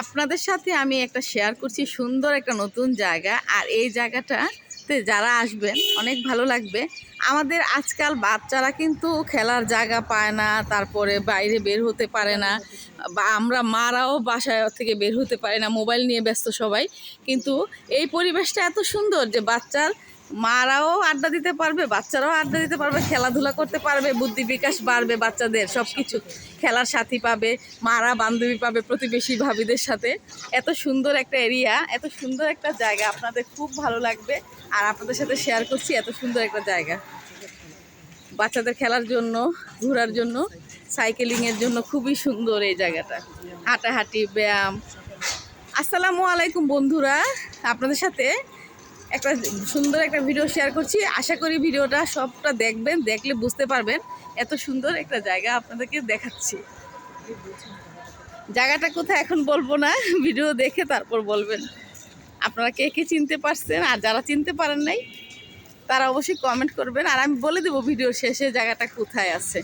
আপনাদের সাথে আমি একটা শেয়ার করছি সুন্দর একটা নতুন জায়গা, আর এই জায়গাটাতে যারা আসবেন, অনেক ভালো লাগবে। আমাদের আজকাল বাচ্চারা কিন্তু খেলার জায়গা পায় না, তারপরে বাইরে বের হতে পারে না, বা আমরা মারাও বাসায় থেকে বের হতে পারে না, মোবাইল নিয়ে ব্যস্ত সবাই। কিন্তু এই পরিবেশটা এত সুন্দর যে বাচ্চার মারাও আড্ডা দিতে পারবে, বাচ্চারাও আড্ডা দিতে পারবে, খেলাধুলা করতে পারবে, বুদ্ধি বিকাশ বাড়বে বাচ্চাদের সব কিছু খেলার সাথী পাবে, মারা বান্ধবী পাবে প্রতিবেশী ভাবিদের সাথে। এত সুন্দর একটা এরিয়া, এত সুন্দর একটা জায়গা, আপনাদের খুব ভালো লাগবে। আর আপনাদের সাথে শেয়ার করছি এত সুন্দর একটা জায়গা। বাচ্চাদের খেলার জন্য, ঘোরার জন্য সাইকেলিংয়ের জন্য খুবই সুন্দর এই জায়গাটা। হাঁটাহাঁটি, ব্যায়াম। আসসালামু আলাইকুম বন্ধুরা, আপনাদের সাথে একটা সুন্দর একটা ভিডিও শেয়ার করছি। আশা করি ভিডিওটা সবটা দেখবেন, দেখলে বুঝতে পারবেন এত সুন্দর একটা জায়গা আপনাদেরকে দেখাচ্ছি। জায়গাটা কোথায় এখন বলব না ভিডিও দেখে তারপর বলবেন। আপনারা কে কে চিনতে পারছেন আর যারা চিনতে পারেন নাই, তারা অবশ্যই কমেন্ট করবেন। আর আমি বলে দেবো ভিডিও শেষে জায়গাটা কোথায় আছে।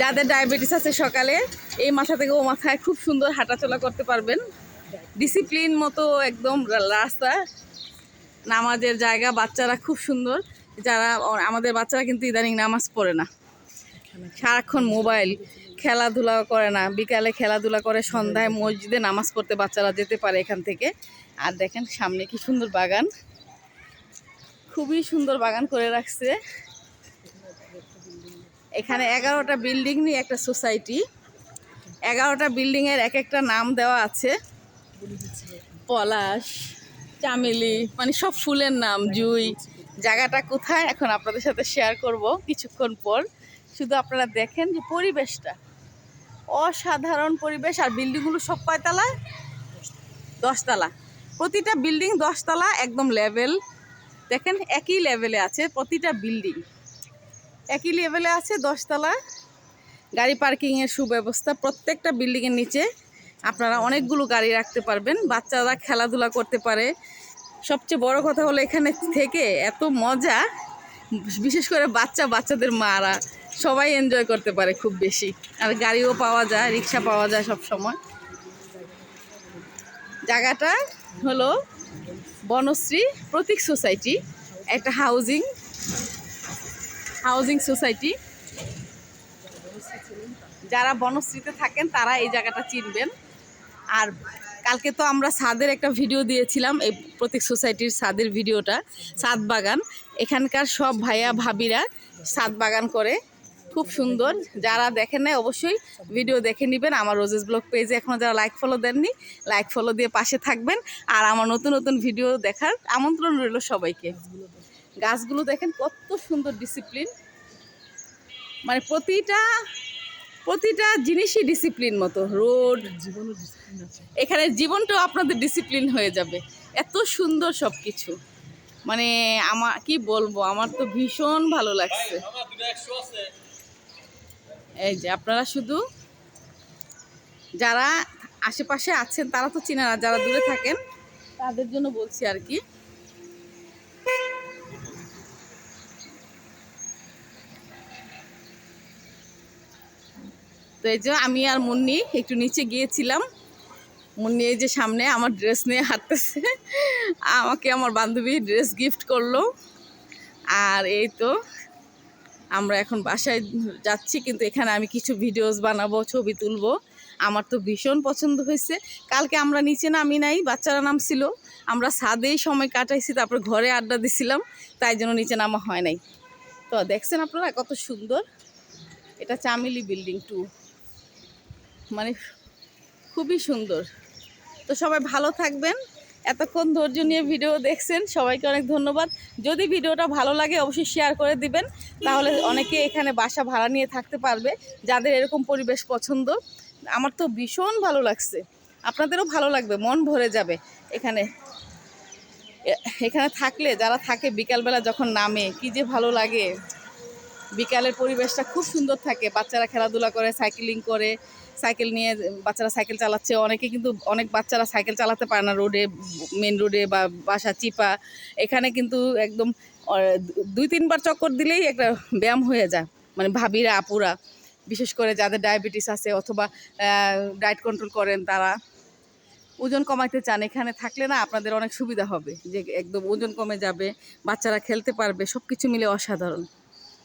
যাদের ডায়াবেটিস আছে সকালে, এই মাথা থেকে ও মাথায় খুব সুন্দর হাঁটাচলা করতে পারবেন। ডিসিপ্লিন মতো একদম রাস্তা, নামাজের জায়গা, বাচ্চারা খুব সুন্দর। যারা, আমাদের বাচ্চারা কিন্তু ইদানিং নামাজ পড়ে না। সারাক্ষণ মোবাইল, খেলাধুলা করে না। বিকালে খেলাধুলা করে, সন্ধ্যায় মসজিদে নামাজ পড়তে বাচ্চারা যেতে পারে এখান থেকে। আর দেখেন সামনে কি সুন্দর বাগান। খুবই সুন্দর বাগান করে রাখছে। এখানে এগারোটা বিল্ডিং নিয়ে একটা সোসাইটি। এগারোটা বিল্ডিংয়ের এক একটা নাম দেওয়া আছে। পলাশ চামেলি মানে সব ফুলের নাম জুই। জায়গাটা কোথায়? এখন আপনাদের সাথে শেয়ার করব কিছুক্ষণ পর। শুধু আপনারা দেখেন যে পরিবেশটা। অসাধারণ পরিবেশ। আর বিল্ডিংগুলো সব কয়তলা? দশতলা। প্রতিটা বিল্ডিং দশতলা একদম লেভেল দেখেন একই লেভেলে আছে প্রতিটা বিল্ডিং। একই লেভেলে আছে দশতলা। গাড়ি পার্কিংয়ের সুব্যবস্থা প্রত্যেকটা বিল্ডিংয়ের নিচে। আপনারা অনেকগুলো গাড়ি রাখতে পারবেন, বাচ্চারা খেলাধুলা করতে পারে। সবচেয়ে বড় কথা হলো এখানে থেকে এত মজা, বিশেষ করে বাচ্চা, বাচ্চাদের মারা, সবাই এনজয় করতে পারে খুব বেশি। আর গাড়িও পাওয়া যায়, রিক্সা পাওয়া যায় সব সময়। জায়গাটা হলো বনশ্রী প্রতীক সোসাইটি, একটা হাউজিং হাউজিং সোসাইটি। যারা বনশ্রীতে থাকেন তারা এই জায়গাটা চিনবেন। আর কালকে তো আমরা সাদের একটা ভিডিও দিয়েছিলাম, এই প্রতীক সোসাইটির সাদের ভিডিওটা, সাদ বাগান। এখানকার সব ভাইয়া ভাবিরা সাদ বাগান করে। খুব সুন্দর। যারা দেখেন নাই, অবশ্যই ভিডিও দেখে নেবেন। আমার রোজেস ব্লগ পেজে এখনও যারা লাইক ফলো দেননি লাইক ফলো দিয়ে পাশে থাকবেন। আর আমার নতুন নতুন ভিডিও দেখার আমন্ত্রণ রইল সবাইকে। গাছগুলো দেখেন কত সুন্দর ডিসিপ্লিন মানে প্রতিটা প্রতিটা জিনিসই ডিসিপ্লিন মতো। রোড এখানে জীবনটাও আপনাদের ডিসিপ্লিন হয়ে যাবে। এত সুন্দর সব কিছু মানে আমার কি বলব? আমার তো ভীষণ ভালো লাগছে। এই যে আপনারা শুধু যারা আশেপাশে আছেন, তারা তো চিনে না যারা দূরে থাকেন, তাদের জন্য বলছি আর কি। তো এই যে আমি আর মুন্নি একটু নিচে গিয়েছিলাম। মুন্নি এই যে সামনে আমার ড্রেস নিয়ে হাঁটতেছে। আমাকে আমার বান্ধবী ড্রেস গিফট করল। আর এই তো আমরা এখন বাসায় যাচ্ছি, কিন্তু এখানে আমি কিছু ভিডিওস বানাবো, ছবি তুলবো। আমার তো ভীষণ পছন্দ হয়েছে। কালকে আমরা নিচে নামি নাই, বাচ্চারা নামছিল। আমরা ছাদেই সময় কাটাইছি, তারপর ঘরে আড্ডা দিছিলাম, তাই জন্য নিচে নামা হয় নাই। তো দেখছেন আপনারা কত সুন্দর? এটা চামেলি বিল্ডিং টু। মানে খুবই সুন্দর। তো সবাই ভালো থাকবেন। এতক্ষণ ধৈর্য নিয়ে ভিডিও দেখছেন, সবাইকে অনেক ধন্যবাদ। যদি ভিডিওটা ভালো লাগে, অবশ্যই শেয়ার করে দিবেন। তাহলে অনেকে এখানে বাসা ভাড়া নিয়ে থাকতে পারবে, যাদের এরকম পরিবেশ পছন্দ। আমার তো ভীষণ ভালো লাগছে। আপনাদেরও ভালো লাগবে, মন ভরে যাবে এখানে। এখানে থাকলে, যারা থাকে বিকালবেলা যখন নামে, কি যে ভালো লাগে। বিকালের পরিবেশটা খুব সুন্দর থাকে। বাচ্চারা খেলাধুলা করে সাইকেলিং করে সাইকেল নিয়ে বাচ্চারা সাইকেল চালাচ্ছে। অনেকে কিন্তু, অনেক বাচ্চারা সাইকেল চালাতে পারে না রোডে মেন রোডে বা বাসা চিপা। এখানে কিন্তু একদম দুই তিনবার চক্কর দিলেই একটা ব্যায়াম হয়ে যায়। মানে ভাবিরা, আপুরা, বিশেষ করে যাদের ডায়াবেটিস আছে অথবা ডায়েট কন্ট্রোল করেন তারা। ওজন কমাইতে চান। এখানে থাকলে না আপনাদের অনেক সুবিধা হবে। যে একদম ওজন কমে যাবে, বাচ্চারা খেলতে পারবে সব কিছু মিলে অসাধারণ।